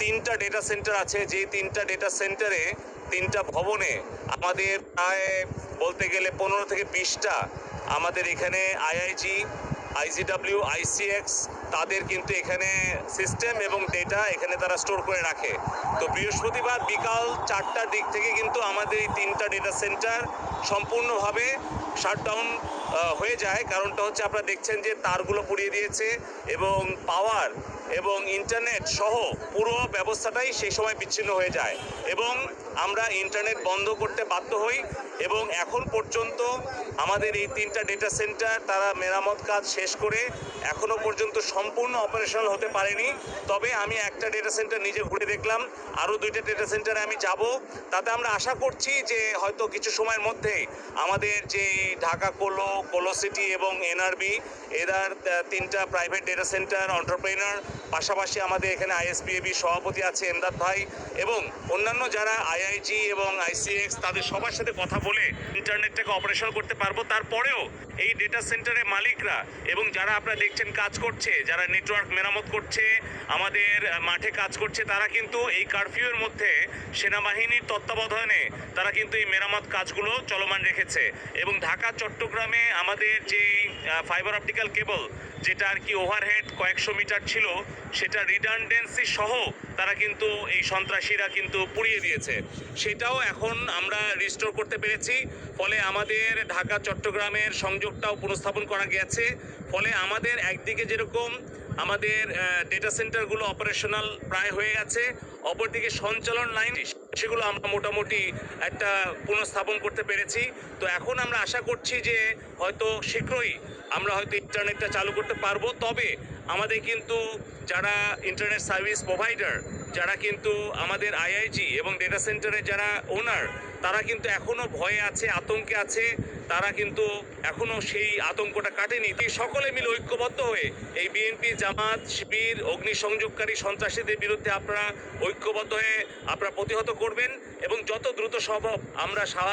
তিনটা data centre আছে যে তিনটা ডেটা সেন্টারে তিনটা ভবনে আমাদের প্রায় বলতে গেলে পনেরো থেকে বিশটা আমাদের এখানে আইআইজি আইজিডাব্লিউ আইসিএক্স তাদের কিন্তু এখানে সিস্টেম এবং ডেটা এখানে তারা স্টোর করে রাখে। তো বৃহস্পতিবার বিকাল চারটার দিক থেকে কিন্তু আমাদের এই তিনটা ডেটা সেন্টার সম্পূর্ণভাবে শাটডাউন হয়ে যায়। কারণটা হচ্ছে আপনারা দেখছেন যে তারগুলো পুড়িয়ে দিয়েছে এবং পাওয়ার এবং ইন্টারনেট সহ পুরো ব্যবস্থাটাই সেই সময় বিচ্ছিন্ন হয়ে যায় এবং আমরা ইন্টারনেট বন্ধ করতে বাধ্য হই এবং এখন পর্যন্ত আমাদের এই তিনটা ডেটা সেন্টার তারা মেরামত কাজ শেষ করে এখনও পর্যন্ত সম্পূর্ণ অপারেশনাল হতে পারেনি। তবে আমি একটা ডেটা সেন্টার নিজে ঘুরে দেখলাম, আরও দুইটা ডেটা সেন্টারে আমি যাব। তাতে আমরা আশা করছি যে হয়তো কিছু সময়ের মধ্যেই আমাদের যে ঢাকা কোলো কোলো সিটি এবং এনআরবি, এদার তিনটা প্রাইভেট ডেটা সেন্টার অন্টারপ্রেনার পাশাপাশি আমাদের এখানে আইএসপিএবি সভাপতি আছে এমদাদ ভাই এবং অন্যান্য যারা আইআইজি এবং আইসিএক্স তাদের সবার সাথে কথা বলে ইন্টারনেটটাকে অপারেশন করতে পারব। তারপরেও এই ডেটা সেন্টারের মালিকরা এবং যারা আপনারা দেখছেন কাজ করছে যারা নেটওয়ার্ক মেরামত করছে, আমাদের মাঠে কাজ করছে, তারা কিন্তু এই কারফিউর মধ্যে সেনাবাহিনীর তত্ত্বাবধানে তারা কিন্তু এই মেরামত কাজগুলো চলমান রেখেছে। এবং ঢাকা, চট্টগ্রামে আমাদের যে ফাইবার অপটিক্যাল কেবল যেটা আর কি ওভারহেড কয়েকশো মিটার ছিল, সেটা রিডান্ডেন্সি সহ তারা কিন্তু এই সন্ত্রাসীরা কিন্তু পুড়িয়ে দিয়েছে। সেটাও এখন আমরা রিস্টোর করতে পেরেছি। ফলে আমাদের ঢাকা, চট্টগ্রামের সংযোগটাও পুনঃস্থাপন করা গেছে। ফলে আমাদের একদিকে যেরকম আমাদের ডেটা সেন্টারগুলো অপারেশনাল প্রায় হয়ে গেছে, অপরদিকে সঞ্চালন লাইন সেগুলো আমরা মোটামুটি একটা পুনঃস্থাপন করতে পেরেছি। তো এখন আমরা আশা করছি যে হয়তো শীঘ্রই আমরা হয়তো ইন্টারনেটটা চালু করতে পারব। তবে আমাদের কিন্তু যারা ইন্টারনেট সার্ভিস প্রোভাইডার যারা কিন্তু আমাদের আইআইজি এবং ডেটা সেন্টারের যারা ওনার তারা কিন্তু এখনও ভয়ে আছে, আতঙ্কে আছে। তারা কিন্তু এখনও সেই আতঙ্কটা কাটেনি। তাই সকলে মিলে ঐক্যবদ্ধ হয়ে এই বিএনপি জামাত, শিবির, অগ্নিসংযোগকারী সন্ত্রাসীদের বিরুদ্ধে আপনারা ঐক্যবদ্ধ হয়ে আপনারা প্রতিহত করবেন এবং যত দ্রুত সম্ভব আমরা স্বাভাবিক